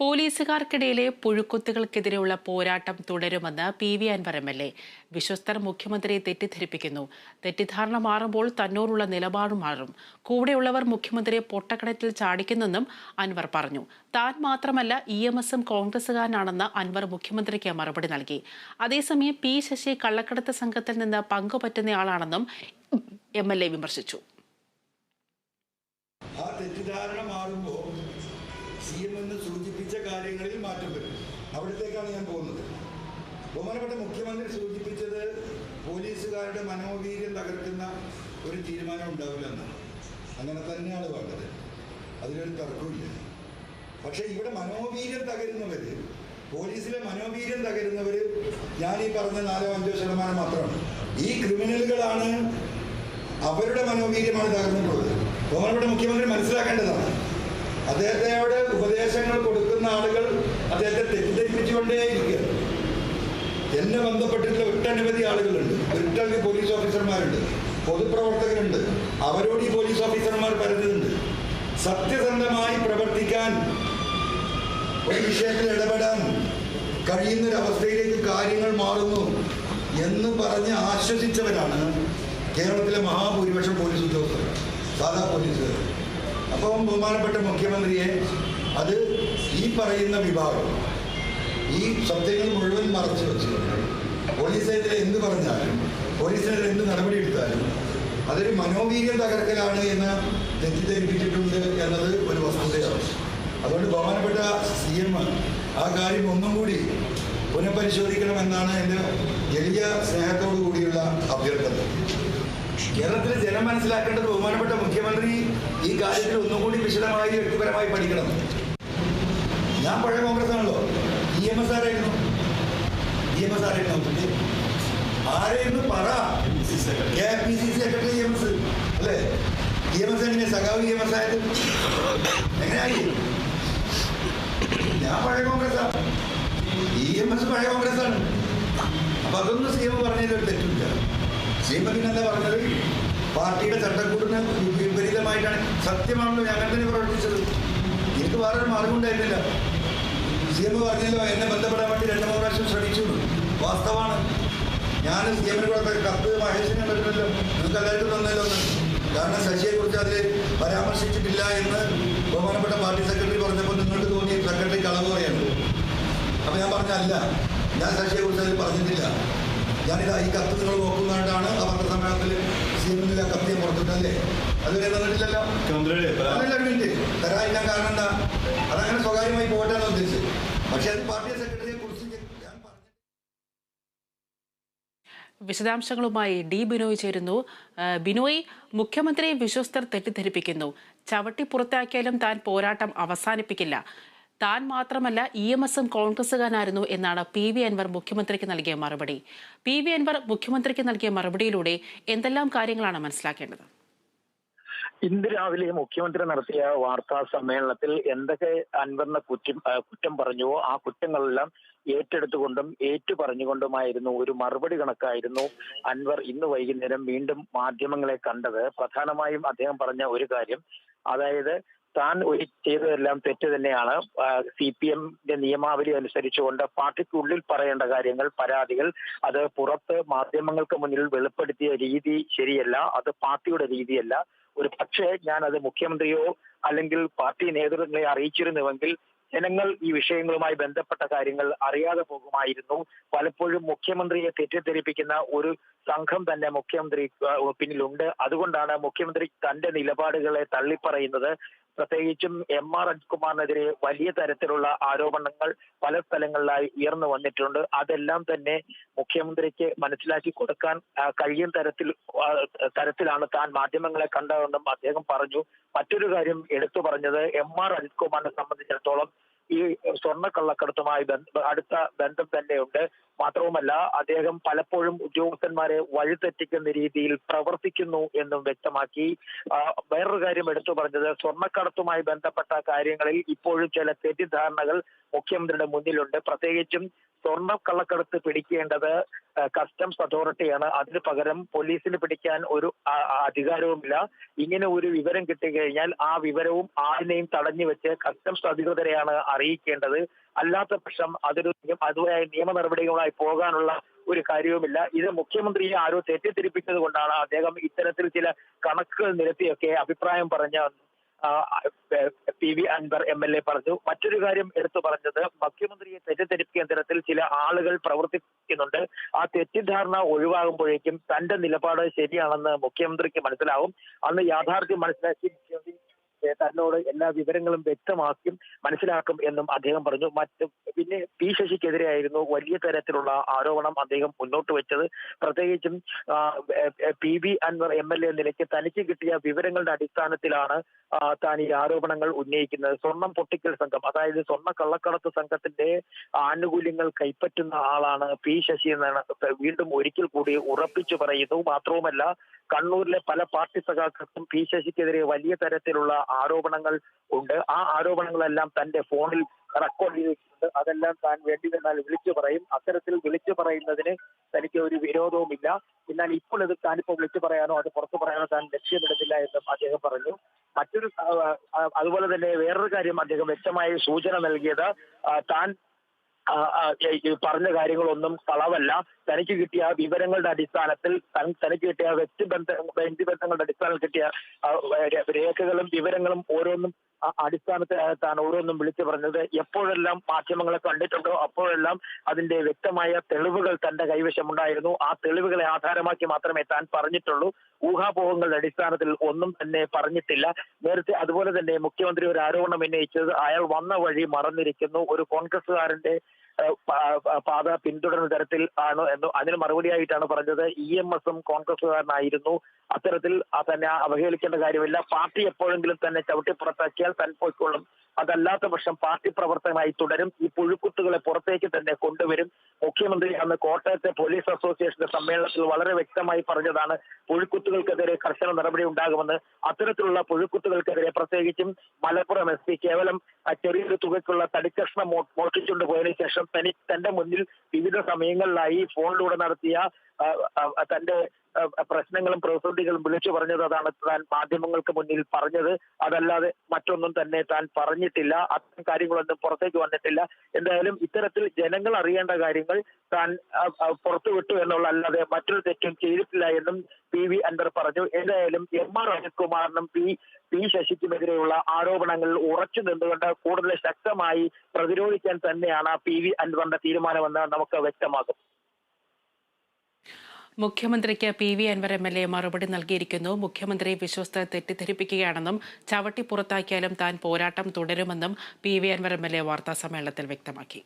പോലീസുകാർക്കിടയിലെ പുഴുക്കുത്തുകൾക്കെതിരെയുള്ള പോരാട്ടം തുടരുമെന്ന് P V Anvar M L A. വിശ്വസ്തർ മുഖ്യമന്ത്രിയെ തെറ്റിദ്ധരിപ്പിക്കുന്നു. തെറ്റിദ്ധാരണ മാറുമ്പോൾ തന്നോടുള്ള നിലപാട് മാറും. കൂടെയുള്ളവർ മുഖ്യമന്ത്രിയെ പൊട്ടക്കടത്തിൽ ചാടിക്കുന്നെന്നും അൻവർ പറഞ്ഞു. താൻ മാത്രമല്ല ഇ എം എസും കോൺഗ്രസുകാരനാണെന്ന് അൻവർ മുഖ്യമന്ത്രിക്ക് മറുപടി നൽകി. അതേസമയം പി ശശി കള്ളക്കടത്ത് സംഘത്തിൽ നിന്ന് പങ്കുപറ്റുന്നയാളാണെന്നും എം എൽ എ വിമർശിച്ചു ആ തെറ്റിദ്ധാരണ മാറുമ്പോൾ എന്ന് സൂചിപ്പിച്ച കാര്യങ്ങളിൽ മാറ്റം വരും. അവിടത്തേക്കാണ് ഞാൻ പോകുന്നത്. ബഹുമാനപ്പെട്ട മുഖ്യമന്ത്രി സൂചിപ്പിച്ചത് പോലീസുകാരുടെ മനോവീര്യം തകർക്കുന്ന ഒരു തീരുമാനം ഉണ്ടാവില്ല എന്നാണ്. അങ്ങനെ തന്നെയാണ് വേണ്ടത്. അതിലൊരു തർക്കമില്ല പക്ഷെ ഇവിടെ മനോവീര്യം തകരുന്നവർ പോലീസിലെ മനോവീര്യം തകരുന്നവർ ഞാൻ ഈ പറഞ്ഞ നാലോ അഞ്ചോ ശതമാനം മാത്രമാണ്. ഈ ക്രിമിനലുകളാണ് അവരുടെ മനോവീര്യമാണ് തകർന്നിട്ടുള്ളത്. ബഹുമാനപ്പെട്ട മുഖ്യമന്ത്രി മനസ്സിലാക്കേണ്ടതാണ്. അദ്ദേഹത്തോട് ഉപദേശങ്ങൾ കൊടുക്കുന്ന ആളുകൾ അദ്ദേഹത്തെ തെറ്റിദ്ധരിപ്പിച്ചുകൊണ്ടേയിരിക്കുക. എന്നെ ബന്ധപ്പെട്ടിട്ടുള്ള ഒട്ടനവധി ആളുകളുണ്ട്. ഒട്ടനവധി പോലീസ് ഓഫീസർമാരുണ്ട്. പൊതുപ്രവർത്തകരുണ്ട്. അവരോട് ഈ പോലീസ് ഓഫീസർമാർ പറഞ്ഞിട്ടുണ്ട് സത്യസന്ധമായി പ്രവർത്തിക്കാൻ ഒരു വിഷയത്തിൽ ഇടപെടാൻ കഴിയുന്നൊരവസ്ഥയിലേക്ക് കാര്യങ്ങൾ മാറുന്നു എന്ന് പറഞ്ഞ് ആശ്വസിച്ചവരാണ് കേരളത്തിലെ മഹാഭൂരിപക്ഷം പോലീസ് ഉദ്യോഗസ്ഥർ സാധാ പോലീസുകാർ. അപ്പം ബഹുമാനപ്പെട്ട മുഖ്യമന്ത്രിയെ അത് ഈ പറയുന്ന വിഭാഗം ഈ സത്യങ്ങൾ മുഴുവൻ മറച്ചു വെച്ചു. പോലീസിനെതിരെ എന്ത് പറഞ്ഞാലും പോലീസിനെതിരെ എന്ത് നടപടി എടുത്താലും അതൊരു മനോവീര്യം തകർക്കലാണ് എന്ന് തെറ്റിദ്ധരിപ്പിച്ചിട്ടുണ്ട് എന്നത് ഒരു വസ്തുതയാണ്. അതുകൊണ്ട് ബഹുമാനപ്പെട്ട സി എം ആ കാര്യം ഒന്നും കൂടി പുനഃപരിശോധിക്കണമെന്നാണ് എന്റെ എളിയ സ്നേഹത്തോടു കൂടിയുള്ള അഭ്യർത്ഥന. കേരളത്തിലെ ജനം മനസ്സിലാക്കേണ്ടത് ബഹുമാനപ്പെട്ട മുഖ്യമന്ത്രി ഈ കാര്യത്തിൽ ഒന്നും കൂടി വിശദമായി വ്യക്തിപരമായി പഠിക്കണം. ഞാൻ പഴയ കോൺഗ്രസ് ആണല്ലോ ഇ എം എസ് ആരായിരുന്നു? ഇ എം എസ് ആരായിരുന്നു ആരായിരുന്നു പറ. K P C C secretary E M S. അല്ലേ? ഇ എം എസ് എങ്ങനെ? സഖാവ് ഇ എം എസ് ആയത്? എങ്ങനെയായി? ഞാൻ പഴയ കോൺഗ്രസ്സാണ് ഇ എം എസ് പഴയ കോൺഗ്രസ്സാണ്. അപ്പൊ അതൊന്നും സി എം പറഞ്ഞതിൽ ഒരു തെറ്റില്ല എന്താ പറഞ്ഞത്? പാർട്ടിയുടെ ചട്ടക്കൂടിന് വിപരീതമായിട്ടാണ് സത്യമാണല്ലോ ഞാൻ അങ്ങനെ തന്നെ പ്രവർത്തിച്ചത്. എനിക്ക് വേറൊരു മാർഗം സി എം പറഞ്ഞല്ലോ എന്നെ ബന്ധപ്പെടാൻ വേണ്ടി രണ്ടു മൂന്ന് പ്രാവശ്യം ശ്രമിച്ചു. വാസ്തവമാണ്. ഞാൻ സി എമ്മിന് കൂടെ കത്ത് മഹേഷിനെ പറ്റുമല്ലോ നിങ്ങൾക്ക് എല്ലാവർക്കും തന്നല്ലോ കാരണം ശശിയെക്കുറിച്ച് അതിൽ പരാമർശിച്ചിട്ടില്ല എന്ന് ബഹുമാനപ്പെട്ട പാർട്ടി സെക്രട്ടറി പറഞ്ഞപ്പോൾ നിങ്ങൾക്ക് തോന്നി സെക്രട്ടറി കളവ് പറയാണ് അപ്പോൾ ഞാൻ പറഞ്ഞല്ല ഞാൻ ശശിയെക്കുറിച്ച് അതിൽ പറഞ്ഞിട്ടില്ല. ഞാനിത് ഈ കത്ത് നിങ്ങൾ നോക്കുന്നതായിട്ടാണ് അവരുടെ സമ്മേളനത്തിൽ സി എം ആ കത്ത് ഞാൻ പുറത്തിട്ടല്ലേ അതുവരെ തന്നിട്ടില്ലല്ലോ മിനിറ്റ് തരാതിരിക്കാൻ കാരണം എന്താ? അതങ്ങനെ സ്വകാര്യമായി പോകട്ടെ ഉദ്ദേശിച്ചു പക്ഷേ അത് പാർട്ടി സെക്രട്ടറിയെ കുറിച്ച് വിശദാംശങ്ങളുമായി ഡി ബിനോയ് ചേരുന്നു. ബിനോയ് മുഖ്യമന്ത്രിയെ വിശ്വസ്തർ തെറ്റിദ്ധരിപ്പിക്കുന്നു. ചവിട്ടി പുറത്താക്കിയാലും താൻ പോരാട്ടം അവസാനിപ്പിക്കില്ല. താൻ മാത്രമല്ല ഇ എം എസും കോൺഗ്രസുകാരനായിരുന്നു എന്നാണ് പി വി അൻവർ മുഖ്യമന്ത്രിക്ക് നൽകിയ മറുപടി. പി വി അൻവർ മുഖ്യമന്ത്രിക്ക് നൽകിയ മറുപടിയിലൂടെ എന്തെല്ലാം കാര്യങ്ങളാണ് മനസ്സിലാക്കേണ്ടത്? ഇന്ന് രാവിലെ മുഖ്യമന്ത്രി നടത്തിയ വാർത്താ സമ്മേളനത്തിൽ എന്തൊക്കെ അൻവറിനെ കുറ്റം കുറ്റം പറഞ്ഞുവോ ആ കുറ്റങ്ങളെല്ലാം ഏറ്റെടുത്തുകൊണ്ടും ഏറ്റു പറഞ്ഞുകൊണ്ടുമായിരുന്നു ഒരു മറുപടി കണക്കായിരുന്നു അൻവർ ഇന്ന് വൈകുന്നേരം വീണ്ടും മാധ്യമങ്ങളെ കണ്ടത്. പ്രധാനമായും അദ്ദേഹം പറഞ്ഞ ഒരു കാര്യം അതായത് താൻ ഒരു ചെയ്തതെല്ലാം തെറ്റ് തന്നെയാണ് സി പി എമ്മിന്റെ നിയമാവലി അനുസരിച്ചുകൊണ്ട് പാർട്ടിക്കുള്ളിൽ പറയേണ്ട കാര്യങ്ങൾ പരാതികൾ അത് പുറത്ത് മാധ്യമങ്ങൾക്ക് മുന്നിൽ വെളിപ്പെടുത്തിയ രീതി ശരിയല്ല അത് പാർട്ടിയുടെ രീതിയല്ല. ഒരു പക്ഷേ ഞാൻ അത് മുഖ്യമന്ത്രിയോ അല്ലെങ്കിൽ പാർട്ടി നേതൃത്വങ്ങളെ അറിയിച്ചിരുന്നുവെങ്കിൽ ജനങ്ങൾ ഈ വിഷയങ്ങളുമായി ബന്ധപ്പെട്ട കാര്യങ്ങൾ അറിയാതെ പോകുമായിരുന്നു. പലപ്പോഴും മുഖ്യമന്ത്രിയെ തെറ്റിദ്ധരിപ്പിക്കുന്ന ഒരു സംഘം തന്നെ മുഖ്യമന്ത്രി പിന്നിലുണ്ട്. അതുകൊണ്ടാണ് മുഖ്യമന്ത്രി തന്റെ നിലപാടുകളെ തള്ളിപ്പറയുന്നത്. പ്രത്യേകിച്ചും എം ആർ അജ്കുമാറിനെതിരെ വലിയ തരത്തിലുള്ള ആരോപണങ്ങൾ പല സ്ഥലങ്ങളിലായി ഉയർന്നു വന്നിട്ടുണ്ട്. അതെല്ലാം തന്നെ മുഖ്യമന്ത്രിക്ക് മനസ്സിലാക്കി കൊടുക്കാൻ കഴിയും തരത്തിൽ തരത്തിലാണ് താൻ മാധ്യമങ്ങളെ കണ്ടതെന്നും അദ്ദേഹം പറഞ്ഞു. മറ്റൊരു കാര്യം എടുത്തു പറഞ്ഞത് എം ആർ അജിത് കുമാറിനെ സംബന്ധിച്ചിടത്തോളം ഈ സ്വർണക്കള്ളക്കടത്തുമായി കള്ളക്കടത്തുമായി അടുത്ത ബന്ധം തന്നെയുണ്ട്. മാത്രവുമല്ല അദ്ദേഹം പലപ്പോഴും ഉദ്യോഗസ്ഥന്മാരെ വഴിതെറ്റിക്കുന്ന രീതിയിൽ പ്രവർത്തിക്കുന്നു എന്നും വ്യക്തമാക്കി. വേറൊരു കാര്യം എടുത്തു പറഞ്ഞത് സ്വർണക്കടത്തുമായി ബന്ധപ്പെട്ട കാര്യങ്ങളിൽ ഇപ്പോഴും ചില തെറ്റിദ്ധാരണകൾ മുഖ്യമന്ത്രിയുടെ മുന്നിലുണ്ട്. പ്രത്യേകിച്ചും സ്വർണ കള്ളക്കടത്ത് പിടിക്കേണ്ടത് കസ്റ്റംസ് അതോറിറ്റിയാണ് അതിന് പകരം പോലീസിന് പിടിക്കാൻ ഒരു അധികാരവുമില്ല. ഇങ്ങനെ ഒരു വിവരം കിട്ടിക്കഴിഞ്ഞാൽ ആ വിവരവും ആരിനെയും തടഞ്ഞു വെച്ച് കസ്റ്റംസ് അധികൃതരെയാണ് അറിയിക്കേണ്ടത്. അല്ലാത്ത പക്ഷം അതൊരു അതുമായ നിയമ നടപടികളുമായി പോകാനുള്ള ഒരു കാര്യവുമില്ല. ഇത് മുഖ്യമന്ത്രിയെ ആരോ തെറ്റിദ്ധരിപ്പിച്ചത് കൊണ്ടാണ് അദ്ദേഹം ഇത്തരത്തിൽ ചില കണക്കുകൾ നിരത്തിയൊക്കെ അഭിപ്രായം പറഞ്ഞ P V Anvar M L A പറഞ്ഞു. മറ്റൊരു കാര്യം എടുത്തു പറഞ്ഞത് മുഖ്യമന്ത്രിയെ തെറ്റിദ്ധരിപ്പിക്കുന്ന തരത്തിൽ ചില ആളുകൾ പ്രവർത്തിക്കുന്നുണ്ട്. ആ തെറ്റിദ്ധാരണ ഒഴിവാകുമ്പോഴേക്കും തന്റെ നിലപാട് ശരിയാണെന്ന് മുഖ്യമന്ത്രിക്ക് മനസ്സിലാവും. അന്ന് യാഥാർത്ഥ്യം മനസ്സിലാക്കി മുഖ്യമന്ത്രി തന്നോട് എല്ലാ വിവരങ്ങളും വ്യക്തമാക്കും മനസ്സിലാക്കും എന്നും അദ്ദേഹം പറഞ്ഞു. മറ്റു പിന്നെ പി ശശിക്കെതിരെയായിരുന്നു വലിയ തരത്തിലുള്ള ആരോപണം അദ്ദേഹം മുന്നോട്ട് വെച്ചത്. പ്രത്യേകിച്ചും P B Anvar M L A നിലയ്ക്ക് തനിക്ക് കിട്ടിയ വിവരങ്ങളുടെ അടിസ്ഥാനത്തിലാണ് താൻ ഈ ആരോപണങ്ങൾ ഉന്നയിക്കുന്നത്. സ്വർണം പൊട്ടിക്കൽ സംഘം അതായത് സ്വർണ കള്ളക്കടത്ത് സംഘത്തിന്റെ ആനുകൂല്യങ്ങൾ കൈപ്പറ്റുന്ന ആളാണ് പി ശശി എന്നാണ്. വീണ്ടും ഒരിക്കൽ കൂടി ഉറപ്പിച്ചു പറയുന്നു. മാത്രവുമല്ല കണ്ണൂരിലെ പല പാർട്ടി സഖാക്കൾക്കും പി ശശിക്കെതിരെ വലിയ തരത്തിലുള്ള ആരോപണങ്ങൾ ഉണ്ട്. ആ ആരോപണങ്ങളെല്ലാം തന്റെ ഫോണിൽ റെക്കോർഡ് ചെയ്തിട്ടുണ്ട്. അതെല്ലാം താൻ വേണ്ടി വന്നാൽ വിളിച്ചു പറയും. അത്തരത്തിൽ വിളിച്ചു പറയുന്നതിന് തനിക്ക് ഒരു വിരോധവുമില്ല. എന്നാൽ ഇപ്പോൾ ഇത് താനിപ്പോൾ വിളിച്ചു പറയാനോ അത് പുറത്തു പറയാനോ താൻ ലക്ഷ്യമിടുന്നില്ല എന്നും അദ്ദേഹം പറഞ്ഞു. മറ്റൊരു അതുപോലെ തന്നെ വേറൊരു കാര്യം അദ്ദേഹം വ്യക്തമായ സൂചന നൽകിയത് താൻ പറഞ്ഞ കാര്യങ്ങളൊന്നും കളവല്ല തനിക്ക് കിട്ടിയ വിവരങ്ങളുടെ അടിസ്ഥാനത്തിൽ തനിക്ക് കിട്ടിയ വ്യക്തിബന്ധ വ്യക്തിബന്ധങ്ങളുടെ അടിസ്ഥാനത്തിൽ കിട്ടിയ രേഖകളും വിവരങ്ങളും ഓരോന്നും താൻ ഓരോന്നും വിളിച്ചു പറഞ്ഞത്. എപ്പോഴെല്ലാം മാധ്യമങ്ങളെ കണ്ടിട്ടുണ്ടോ അപ്പോഴെല്ലാം അതിന്റെ വ്യക്തമായ തെളിവുകൾ തന്റെ കൈവശമുണ്ടായിരുന്നു. ആ തെളിവുകളെ ആധാരമാക്കി മാത്രമേ താൻ പറഞ്ഞിട്ടുള്ളൂ. ഊഹാപോഹങ്ങളുടെ അടിസ്ഥാനത്തിൽ ഒന്നും തന്നെ പറഞ്ഞിട്ടില്ല. നേരത്തെ അതുപോലെ തന്നെ മുഖ്യമന്ത്രി ഒരു ആരോപണം ഉന്നയിച്ചത് അയാൾ വന്ന വഴി മറന്നിരിക്കുന്നു. ഒരു കോൺഗ്രസുകാരന്റെ പാത പിന്തുടരുന്ന തരത്തിൽ ആണ് എന്ന് അതിന് മറുപടിയായിട്ടാണ് പറഞ്ഞത്. ഇ എം എസും കോൺഗ്രസുകാരനായിരുന്നു അത്തരത്തിൽ തന്നെ അവഹേളിക്കേണ്ട കാര്യമില്ല. പാർട്ടി എപ്പോഴെങ്കിലും തന്നെ ചവിട്ടി പുറത്താക്കിയാൽ തൻ പോയിക്കൊള്ളും അതല്ലാത്ത പക്ഷം പാർട്ടി പ്രവർത്തകനായി തുടരും. ഈ പുഴുക്കുത്തുകളെ പുറത്തേക്ക് തന്നെ കൊണ്ടുവരും. മുഖ്യമന്ത്രി അന്ന് കോട്ടയത്തെ പോലീസ് അസോസിയേഷന്റെ സമ്മേളനത്തിൽ വളരെ വ്യക്തമായി പറഞ്ഞതാണ് പുഴുക്കുത്തുകൾക്കെതിരെ കർശന നടപടി ഉണ്ടാകുമെന്ന്. അത്തരത്തിലുള്ള പുഴുക്കുത്തുകൾക്കെതിരെ പ്രത്യേകിച്ചും മലപ്പുറം എസ് പി കേവലം ചെറിയൊരു തുകയ്ക്കുള്ള തടിക്കഷ്ണം മോഷിച്ചുകൊണ്ട് പോയതിനു ശേഷം തനി തന്റെ മുന്നിൽ വിവിധ സമയങ്ങളിലായി ഫോണിലൂടെ നടത്തിയ തന്റെ പ്രശ്നങ്ങളും പ്രതിസന്ധികളും വിളിച്ചു പറഞ്ഞത് അതാണ് താൻ മാധ്യമങ്ങൾക്ക് മുന്നിൽ പറഞ്ഞത്. അതല്ലാതെ മറ്റൊന്നും തന്നെ താൻ പറഞ്ഞിട്ടില്ല അത്തരം കാര്യങ്ങളൊന്നും പുറത്തേക്ക് വന്നിട്ടില്ല. എന്തായാലും ഇത്തരത്തിൽ ജനങ്ങൾ അറിയേണ്ട കാര്യങ്ങൾ താൻ പുറത്തുവിട്ടു ആ, പുറത്തു വിട്ടു എന്നുള്ള അല്ലാതെ മറ്റൊരു തെറ്റും ചെയ്തിട്ടില്ല എന്നും പി വി അൻവർ പറഞ്ഞു. എന്തായാലും എം ആർ അനിൽകുമാറിനും പി പി ശശിക്കുമെതിരെയുള്ള ആരോപണങ്ങളിൽ ഉറച്ചു നിന്നുകൊണ്ട് കൂടുതൽ ശക്തമായി പ്രതിരോധിക്കാൻ തന്നെയാണ് പി വി അൻവറിന്റെ തീരുമാനമെന്ന് നമുക്ക് വ്യക്തമാകും. മുഖ്യമന്ത്രിക്ക് P V Anvar M L A മറുപടി നൽകിയിരിക്കുന്നു. മുഖ്യമന്ത്രി വിശ്വസ്ത തെറ്റിദ്ധരിപ്പിക്കുകയാണെന്നും ചവിട്ടി പുറത്താക്കിയാലും താൻ പോരാട്ടം തുടരുമെന്നും P V Anvar M L A വാർത്താസമ്മേളനത്തിൽ വ്യക്തമാക്കി.